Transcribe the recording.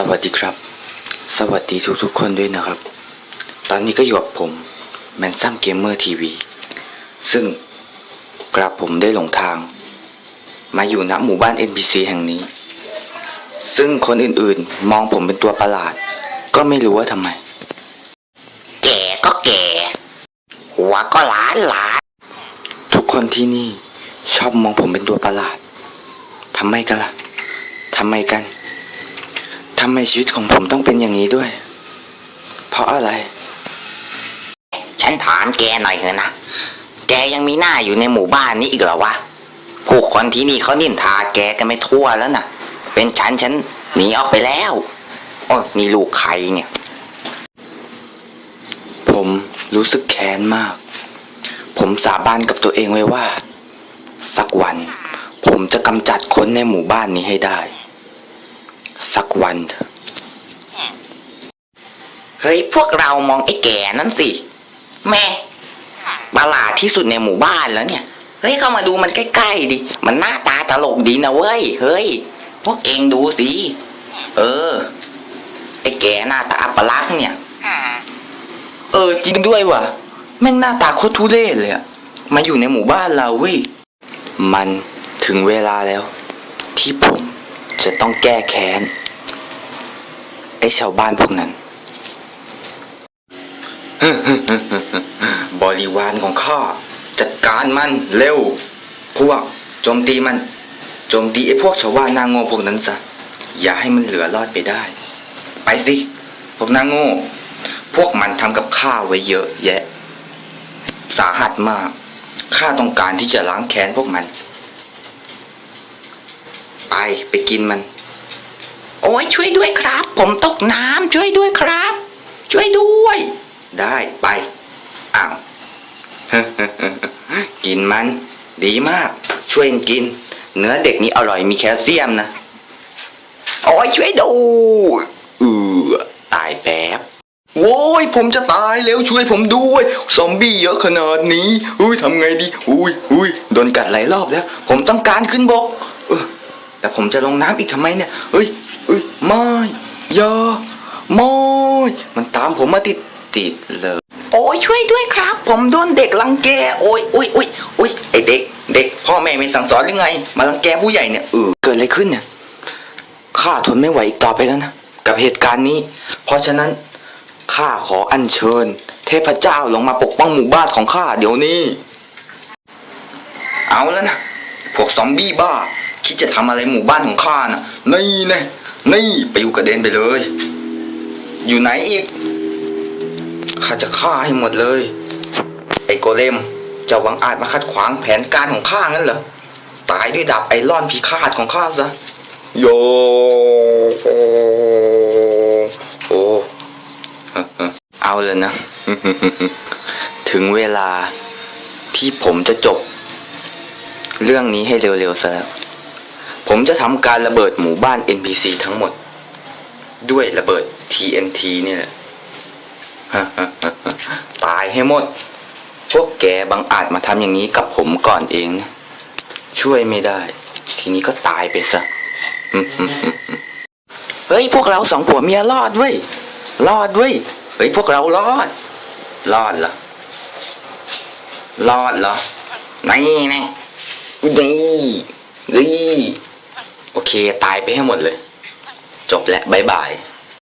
สวัสดีครับ สวัสดีทุกทุกๆคนด้วยนะครับ ตอนนี้ก็อยู่กับผมแมนซัมเกมเมอร์ทีวีซึ่งกระผมได้หลงทาง มาอยู่ณหมู่บ้าน NPC แห่งนี้ ซึ่งคนอื่นๆมองผมเป็นตัวประหลาด ก็ไม่รู้ว่าทำไม แก่ก็แก่ หัวก็หลานหลานทุกคนที่นี่ชอบมองผมเป็นตัวประหลาดทำไมกันล่ะทำไมกัน ทำไมชีวิตของผมต้องเป็นอย่างนี้ด้วย เพราะอะไร ฉันถามแกหน่อยเถอะนะ แกยังมีหน้าอยู่ในหมู่บ้านนี้อีกเหรอวะ ผู้คนที่นี่เขานินทาแกกันไม่ทั่วแล้วน่ะ เป็นฉันฉันหนีออกไปแล้ว โอ้ยนี่ลูกใครเนี่ย ผมรู้สึกแค้นมาก ผมสาบานกับตัวเองไว้ว่า สักวัน ผมจะกำจัดคนในหมู่บ้านนี้ให้ได้ สักวันเถอะเฮ้ยพวกเรามองไอ้แก่นั่นสิ แม่ประหลาดที่สุดในหมู่บ้านแล้วเนี่ย เฮ้ยเข้ามาดูมันใกล้ๆดิ มันหน้าตาตลกดีนะเว้ย เฮ้ย พวกเองดูสิ เออ ไอ้แก่หน้าตาอัปลักษณ์เนี่ย เออ จริงด้วยว่ะ แม่งหน้าตาโคตรทุเรศเลยอะมาอยู่ในหมู่บ้านเราเว้ย มันถึงเวลาแล้ว ที่ผม จะต้องแก้แค้นไอ้ชาวบ้านพวกนั้น บริวารของข้าจัดการมันเร็ว พวกโจมตีมันโจมตีไอ้พวกชาวบ้านนางโง่พวกนั้นซะอย่าให้มันเหลือรอดไปได้ ไปสิ พวกนางโง่ พวกมันทำกับข้าไว้เยอะแยะ สาหัสมากข้าต้องการที่จะล้างแค้นพวกมัน ไปไปกินมัน โอ้ยช่วยด้วยครับ ผมตกน้ำช่วยด้วยครับ ช่วยด้วย ได้ไปอ้าวกินมัน ดีมาก ช่วยกิน เนื้อเด็กนี้อร่อยมีแคลเซียมนะโอ้ยช่วยด้วยเออตายแป๊บโว้ยผมจะตายแล้วช่วยผมด้วย ซอมบี้เยอะขนาดนี้ อุ้ยทำไงดี อุ้ยอุ้ยโดนกัดหลายรอบแล้ว ผมต้องการขึ้นบกเออ แต่ผมจะลงน้ำอีกทำไมเนี่ยเอ้ยเอ้ยไม่อย่าไม่มันตามผมมาติดติดเลย โอ้ยช่วยด้วยครับ ผมโดนเด็กรังแกโอ้ยอุ้ยอุ้ยอุ้ยไอเด็ก เด็ก พ่อแม่ไม่สั่งสอนหรือไง มารังแกผู้ใหญ่เนี่ยเออเกิดอะไรขึ้นเนี่ยข้าทนไม่ไหวอีกต่อไปแล้วนะกับเหตุการณ์นี้ เพราะฉะนั้นข้าขออัญเชิญ เทพเจ้าลงมาปกป้องหมู่บ้านของข้าเดี๋ยวนี้ เอาแล้วนะพวกซอมบี้บ้า คิดจะทำอะไรหมู่บ้านของข้านะนี่นะนี่ไปอยู่กระเด็นไปเลย อยู่ไหนอีกข้าจะฆ่าให้หมดเลย ไอ้โกเลมจะหวังอาจมาขัดขวางแผนการของข้างั้นเหรอตายด้วยดาบไอรอนพิฆาตของข้าซะโยโอโอเอาเลยนะ ถึงเวลาที่ผมจะจบ เรื่องนี้ให้เร็วๆซะแล้ว ผมจะทำการระเบิดหมู่บ้าน NPC ทั้งหมด ด้วยระเบิด TNT นี่แหละตายให้หมด พวกแกบังอาจมาทำอย่างนี้กับผมก่อนเองนะช่วยไม่ได้ ทีนี้ก็ตายไปซะเฮ้ยพวกเราสองผัวเมียรอดเว้ยรอดเว้ยเฮ้ยพวกเรารอด รอดเหรอรอดเหรอนี่นะนี่นี่ โอเค ตายไปให้หมดเลย จบแล้วบายบาย